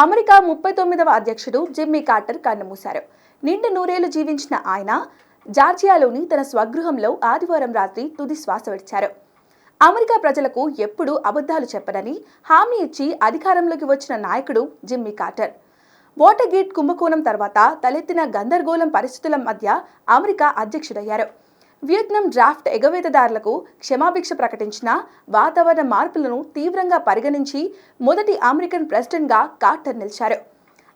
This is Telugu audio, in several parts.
అమెరికా ముప్పై తొమ్మిదవ అధ్యక్షుడు జిమ్మీ కార్టర్ కన్నుమూశారు. నిండు నూరేళ్ళు జీవించిన ఆయన జార్జియాలోని తన స్వగృహంలో ఆదివారం రాత్రి తుది శ్వాస విడిచారు. అమెరికా ప్రజలకు ఎప్పుడూ అబద్ధాలు చెప్పనని హామీ ఇచ్చి అధికారంలోకి వచ్చిన నాయకుడు జిమ్మీ కార్టర్. వాటర్గేట్ కుంభకోణం తర్వాత తలెత్తిన గందరగోళం పరిస్థితుల మధ్య అమెరికా అధ్యక్షుడయ్యారు. వియత్నాం డ్రాఫ్ట్ ఎగవేతదారులకు క్షమాభిక్ష ప్రకటించిన వాతావరణ మార్పులను తీవ్రంగా పరిగణించి మొదటి అమెరికన్ ప్రెసిడెంట్గా కార్టర్ నిలిచారు.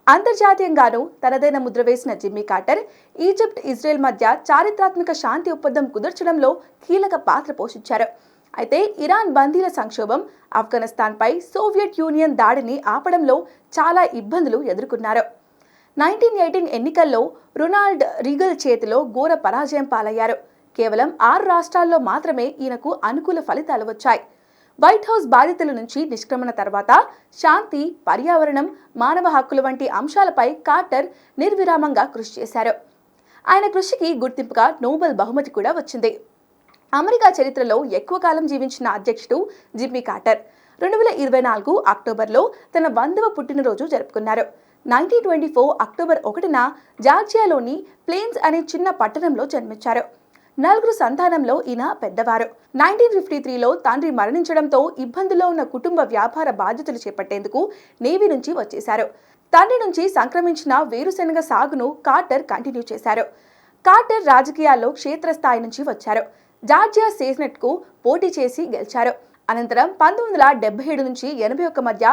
అంతర్జాతీయంగానూ తనదైన ముద్ర వేసిన జిమ్మీ కార్టర్ ఈజిప్ట్ ఇజ్రాయెల్ మధ్య చారిత్రాత్మక శాంతి ఒప్పందం కుదర్చడంలో కీలక పాత్ర పోషించారు. అయితే ఇరాన్ బందీల సంక్షోభం ఆఫ్ఘనిస్తాన్పై సోవియట్ యూనియన్ దాడిని ఆపడంలో చాలా ఇబ్బందులు ఎదుర్కొన్నారు. నైన్టీన్ ఎయిటీన్ ఎన్నికల్లో రొనాల్డ్ రీగల్ చేతిలో ఘోర పరాజయం పాలయ్యారు. కేవలం ఆరు రాష్ట్రాల్లో మాత్రమే ఈయనకు అనుకూల ఫలితాలు వచ్చాయి. వైట్ హౌస్ బాధితుల నుంచి నిష్క్రమణ తర్వాత శాంతి పర్యావరణం మానవ హక్కుల వంటి అంశాలపై కార్టర్ నిర్విరామంగా కృషి చేశారు. ఆయన కృషికి గుర్తింపుగా నోబెల్ బహుమతి కూడా వచ్చింది. అమెరికా చరిత్రలో ఎక్కువ కాలం జీవించిన అధ్యక్షుడు జిమ్మీ కార్టర్. రెండు వేల ఇరవై నాలుగు అక్టోబర్లో తన వందవ పుట్టినరోజు జరుపుకున్నారు. నైన్టీన్ ట్వంటీ ఫోర్ అక్టోబర్ ఒకటిన జార్జియాలోని ప్లేన్స్ అనే చిన్న పట్టణంలో జన్మించారు. నలుగురు సంతానంలో ఈయన పెద్దవారు. నైన్టీన్ ఫిఫ్టీ త్రీలో తండ్రి మరణించడంతో ఇబ్బందుల్లో ఉన్న కుటుంబ వ్యాపార బాధ్యతలు చేపట్టేందుకు నేవీ నుంచి వచ్చేశారు. తండ్రి నుంచి సంక్రమించిన వేరుశనగ సాగును కార్టర్ కంటిన్యూ చేశారు. కార్టర్ రాజకీయాల్లో క్షేత్రస్థాయి నుంచి వచ్చారు. జార్జియా సేనెట్కు పోటీ చేసి గెలిచారు. అనంతరం పంతొమ్మిది వందల డెబ్బై ఏడు నుంచి ఎనభై ఒక్క మధ్య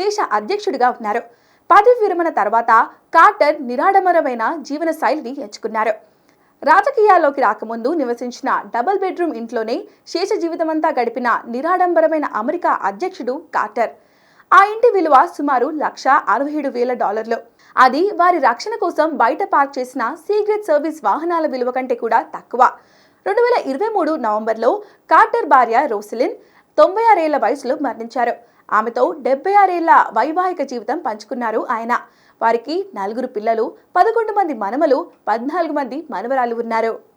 దేశ అధ్యక్షుడిగా ఉన్నారు. పదవి విరమణ తర్వాత కార్టర్ నిరాడంబరమైన జీవన శైలిని ఎంచుకున్నారు. రాజకీయాల్లోకి రాకముందు నివసించిన డబుల్ బెడ్రూమ్ ఇంట్లోనే శేష జీవితమంతా గడిపిన నిరాడంబరమైన అమెరికా అధ్యక్షుడు కార్టర్. ఆ ఇంటి విలువ సుమారు లక్ష అరవై ఏడు వేల డాలర్లు. అది వారి రక్షణ కోసం బయట పార్క్ చేసిన సీక్రెట్ సర్వీస్ వాహనాల విలువ కంటే కూడా తక్కువ. రెండు వేల ఇరవై మూడు నవంబర్లో కార్టర్ భార్య రోసిలిన్ తొంభై ఆరేళ్ళ వయసులో మరణించారు. ఆమెతో డెబ్బై ఆరేళ్ళ వైవాహిక జీవితం పంచుకున్నారు ఆయన. వారికి నలుగురు పిల్లలు పదకొండు మంది మనమలు పద్నాలుగు మంది మనవరాలు ఉన్నారు.